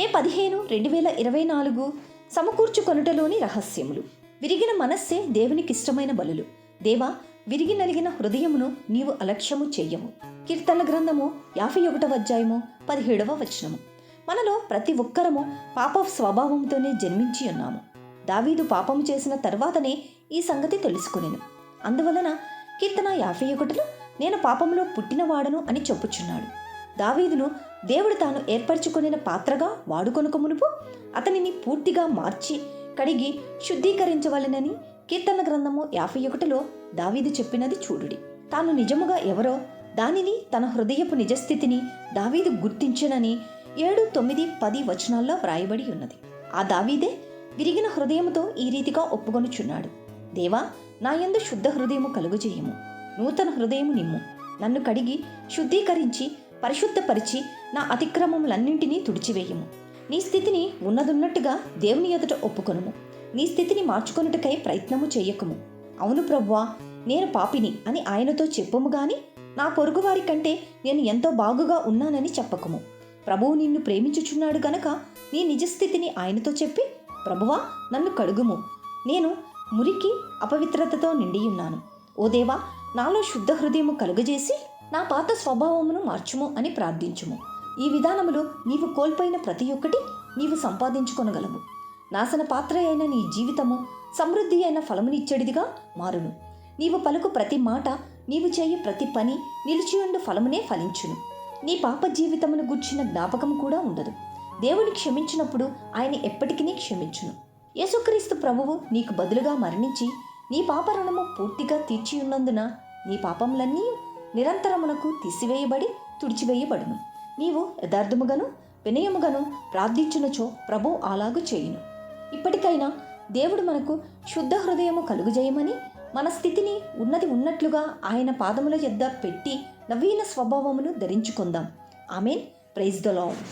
మే పదిహేను రెండు వేల ఇరవై నాలుగు సమకూర్చుకొనుటలోని రహస్యములు. విరిగిన మనస్సే దేవునికి ఇష్టమైన బలులు. దేవా విరిగి నలిగిన హృదయమును నీవు అలక్ష్యము చెయ్యము. కీర్తన గ్రంథము యాభై ఒకటవ అధ్యాయము పదిహేడవ వచనము. మనలో ప్రతి ఒక్కరము పాప స్వభావంతోనే జన్మించి ఉన్నాము. దావీదు పాపము చేసిన తర్వాతనే ఈ సంగతి తెలుసుకునేను. అందువలన కీర్తన యాభై ఒకటిలో నేను పాపంలో పుట్టినవాడను అని చెప్పుచున్నాడు. దావీదును దేవుడు తాను ఏర్పరచుకొనిన పాత్రగా వాడుకొనుక మునుపు అతనిని పూర్తిగా మార్చి కడిగి శుద్ధీకరించవలెనని కీర్తన గ్రంథము యాభై ఒకటిలో దావీదు చెప్పినది చూడుడి. తాను నిజముగా ఎవరో దానిని తన హృదయపు నిజస్థితిని దావీదు గుర్తించనని ఏడు తొమ్మిది పది వచనాల్లో వ్రాయబడి ఉన్నది. ఆ దావీదే విరిగిన హృదయముతో ఈ రీతిగా ఒప్పుకొనుచున్నాడు. దేవా నా యందు శుద్ధ హృదయము కలుగుచేయము నూతన హృదయము నిమ్ము. నన్ను కడిగి శుద్ధీకరించి పరిశుద్ధపరిచి నా అతిక్రమములన్నింటినీ తుడిచివేయము. నీ స్థితిని ఉన్నదున్నట్టుగా దేవుని ఎదుట ఒప్పుకొనుము. నీ స్థితిని మార్చుకొనుటకై ప్రయత్నము చేయకము. అవును ప్రవ్వా నేను పాపిని అని ఆయనతో చెప్పము గాని నా పొరుగువారి కంటే నేను ఎంతో బాగుగా ఉన్నానని చెప్పకము. ప్రభువు నిన్ను ప్రేమించుచున్నాడు గనక నీ నిజస్థితిని ఆయనతో చెప్పి ప్రభువా నన్ను కడుగుము. నేను మురికి అపవిత్రతతో నిండియున్నాను. ఓ దేవా నాలో శుద్ధ హృదయము కలుగజేసి నా పాత స్వభావమును మార్చుము అని ప్రార్థించుము. ఈ విధానములో నీవు కోల్పోయిన ప్రతి ఒక్కటి నీవు సంపాదించుకొనగలవు. నాశన పాత్ర అయిన నీ జీవితము సమృద్ధి అయిన ఫలమునిచ్చేడిదిగా మారును. నీవు పలుకు ప్రతి మాట నీవు చేయు ప్రతి పని నిలిచియుండు ఫలమునే ఫలించును. నీ పాప జీవితమును గుర్చిన జ్ఞాపకం కూడా ఉండదు. దేవుని క్షమించినప్పుడు ఆయన ఎప్పటికీ క్షమించును. యేసుక్రీస్తు ప్రభువు నీకు బదులుగా మరణించి నీ పాప రుణము పూర్తిగా తీర్చియున్నందున నీ పాపములన్నీ నిరంతరమునకు తీసివేయబడి తుడిచివేయబడును. నీవు యథార్థముగాను వినయముగాను ప్రార్థించునచో ప్రభు అలాగు చేయును. ఇప్పటికైనా దేవుడు మనకు శుద్ధ హృదయము కలుగుజేయమని మన స్థితిని ఉన్నది ఉన్నట్లుగా ఆయన పాదముల యొద్ద పెట్టి నవీన స్వభావమును ధరించుకుందాం. ఆమెన్. Praise the Lord